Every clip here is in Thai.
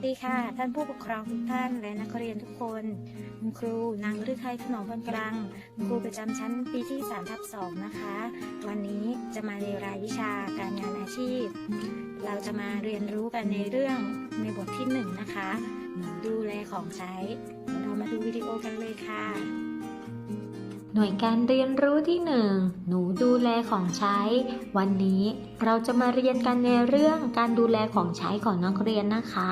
วัสดีค่ะ ท่านผู้ปกครองทุกท่านและนักเรียนทุกคนคุณครูนางฤทัยขนมพันกลางครูประจำชั้นปีที่3ทับ2นะคะ วันนี้จะมาเรียนรายวิชาการงานอาชีพ เราจะมาเรียนรู้กันในเรื่องในบทที่ 1 นะคะ ดูแลของใช้ เรามาดูวิดีโอกันเลยค่ะ หน่วยการเรียนรู้ที่หนึ่งหนูดูแลของใช้ วันนี้ เราจะมาเรียนกันในเรื่องการดูแลของใช้ของนักเรียนนะคะ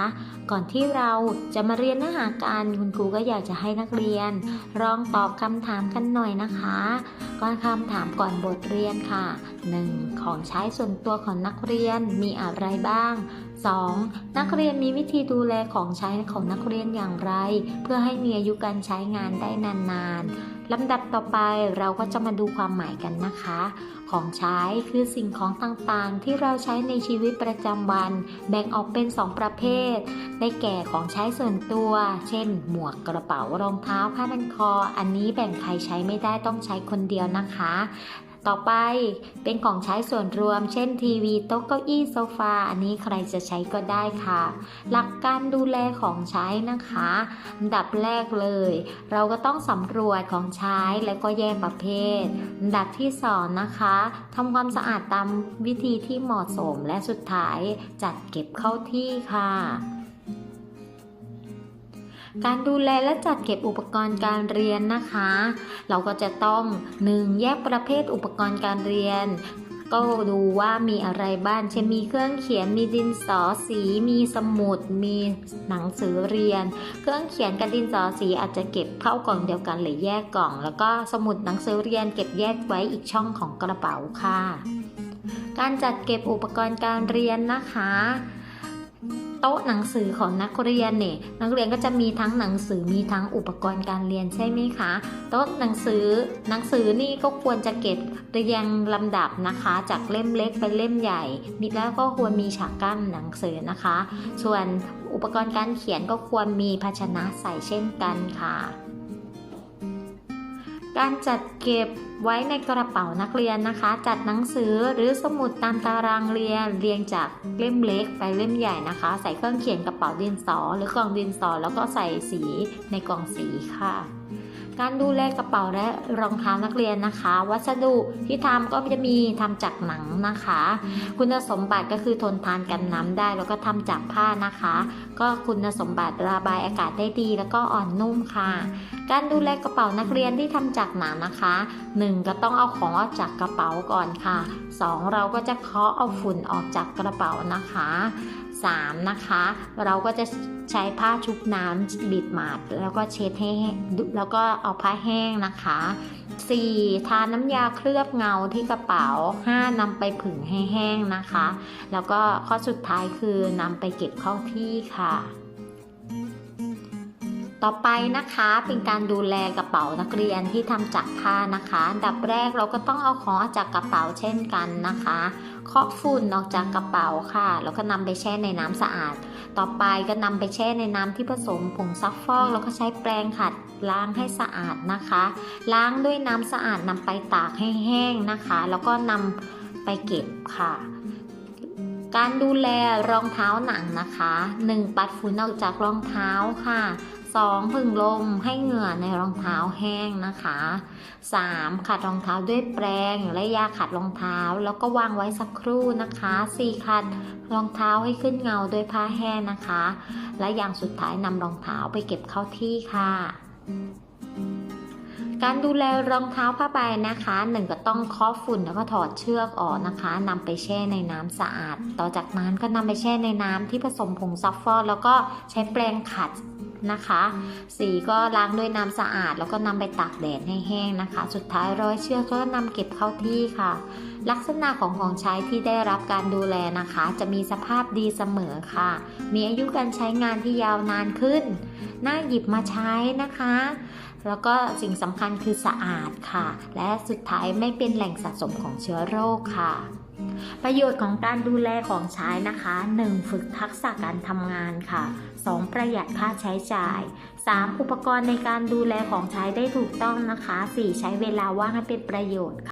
ก่อนที่เราจะมาเรียนเนื้อหาการคุณครูก็อยากจะให้นักเรียนลองตอบคำถามกันหน่อยนะคะก่อนคำถามก่อนบทเรียนค่ะ 1. ของใช้ส่วนตัวของนักเรียนมีอะไรบ้าง 2. นักเรียนมีวิธีดูแลของใช้ของนักเรียนอย่างไร เพื่อให้มีอายุการใช้งานได้นานๆลำดับต่อไปเราก็จะมาดูความหมายกันนะคะ ของใช้คือสิ่งของต่างๆ ที่เราใช้ในชีวิตประจำวัน แบ่งออกเป็น 2 ประเภท ได้แก่ของใช้ส่วนตัว เช่น หมวกกระเป๋ารองเท้าผ้าพันคอ อันนี้แบ่งใครใช้ไม่ได้ต้องใช้คนเดียวนะคะ ต่อไปเป็นของใช้ส่วนรวม เช่นทีวีโต๊ะเก้าอี้โซฟา อันนี้ใครจะใช้ก็ได้ค่ะ หลักการดูแลของใช้นะคะอันดับแรกเลย เราก็ต้องสำรวจของใช้แล้วก็แยกประเภทอันดับที่สองนะคะทำความสะอาดตามวิธีที่เหมาะสมและสุดท้ายจัดเก็บเข้าที่ค่ะ การดูแลและจัดเก็บอุปกรณ์การเรียนนะคะ เราก็จะต้อง 1. แยกประเภทอุปกรณ์การเรียนก็ดูว่ามีอะไรบ้างเช่นมีเครื่องเขียน มีดินสอสี มีสมุด มีหนังสือเรียน เครื่องเขียนกับดินสอสีอาจจะเก็บเข้ากล่องเดียวกันหรือแยกกล่อง แล้วก็สมุดหนังสือเรียนเก็บแยกไว้อีกช่องของกระเป๋าค่ะ การจัดเก็บอุปกรณ์การเรียนนะคะ ต๊ะหนังสือของนักเรียนเนี่ยนักเรียนก็จะมีทั้งหนังสือมีทั้งอุปกรณ์การเรียนใช่ไหมคะโต๊ะหนังสือหนังสือนี่ก็ควรจะเก็บเรียงลำดับนะคะ จากเล่มเล็กไปเล่มใหญ่มีแล้วก็ควรมีฉากกั้นหนังสือนะคะ ส่วนอุปกรณ์การเขียนก็ควรมีภาชนะใส่เช่นกันค่ะ การจัดเก็บไว้ในกระเป๋านักเรียนนะคะ จัดหนังสือหรือสมุดตามตารางเรียนเรียงจากเล่มเล็กไปเล่มใหญ่นะคะ ใส่เครื่องเขียนกระเป๋าดินสอ หรือกล่องดินสอ แล้วก็ใส่สีในกล่องสีค่ะ การดูแลกระเป๋าและรองเท้านักเรียนนะคะ วัสดุที่ทำก็จะมีทำจากหนังนะคะ คุณสมบัติก็คือทนทานกันน้ำได้ แล้วก็ทำจากผ้านะคะ ก็คุณสมบัติระบายอากาศได้ดี แล้วก็อ่อนนุ่มค่ะ การดูแลกระเป๋านักเรียนที่ทำจากหนังนะคะ 1. ก็ต้องเอาของออกจากกระเป๋าก่อนค่ะ 2. เราก็จะเคาะเอาฝุ่นออกจากกระเป๋านะคะ 3. นะคะ เราก็จะใช้ผ้าชุบน้ำบิดหมาด แล้วก็เช็ดให้แห้งแล้วก็เอาผ้าแห้งนะคะ 4. ทาน้ำยาเคลือบเงาที่กระเป๋า 5. นำไปผึ่งให้แห้งนะคะ แล้วก็ข้อสุดท้ายคือนำไปเก็บเข้าที่ค่ะ ต่อไปนะคะเป็นการดูแลกระเป๋านักเรียนที่ทำจากผ้านะคะอันดับแรกเราก็ต้องเอาของออกจากกระเป๋าเช่นกันนะคะเคาะฝุ่นออกจากกระเป๋าค่ะ แล้วก็นำไปแช่ในน้ำสะอาด ต่อไปก็นำไปแช่ในน้ำที่ผสมผงซักฟอก แล้วก็ใช้แปรงขัดล้างให้สะอาดนะคะ ล้างด้วยน้ำสะอาดนำไปตากให้แห้งนะคะ แล้วก็นำไปเก็บค่ะการดูแลรองเท้าหนังนะคะ 1. ปัดฝุ่นออกจากรองเท้าค่ะ 2. ผึ่งลมให้เหงื่อในรองเท้าแห้งนะคะ 3. ขัดรองเท้าด้วยแปรงและยาขัดรองเท้า แล้วก็วางไว้สักครู่นะคะ 4. ขัดรองเท้าให้ขึ้นเงาด้วยผ้าแห้งนะคะ และอย่างสุดท้ายนำรองเท้าไปเก็บเข้าที่ค่ะการดูแลรองเท้าผ้าใบนะคะหนึ่งก็ต้องเคาะฝุ่นแล้วก็ถอดเชือกออกนะคะนำไปแช่ในน้ำสะอาด ต่อจากนั้นก็นำไปแช่ในน้ำที่ผสมผงซัฟฟอกแล้วก็ใช้แปรงขัด นะคะ สีก็ล้างด้วยน้ำสะอาด แล้วก็นำไปตากแดดให้แห้งนะคะ สุดท้ายร้อยเชือกก็นำเก็บเข้าที่ค่ะ ลักษณะของของใช้ที่ได้รับการดูแลนะคะ จะมีสภาพดีเสมอค่ะ มีอายุการใช้งานที่ยาวนานขึ้น น่าหยิบมาใช้นะคะแล้วก็สิ่งสำคัญคือสะอาดค่ะ และสุดท้ายไม่เป็นแหล่งสะสมของเชื้อโรคค่ะ ประโยชน์ของการดูแลของใช้นะคะ 1. ฝึกทักษะการทำงานค่ะ 2. ประหยัดค่าใช้จ่าย 3. อุปกรณ์ในการดูแลของใช้ได้ถูกต้องนะคะ 4. ใช้เวลาว่างให้เป็นประโยชน์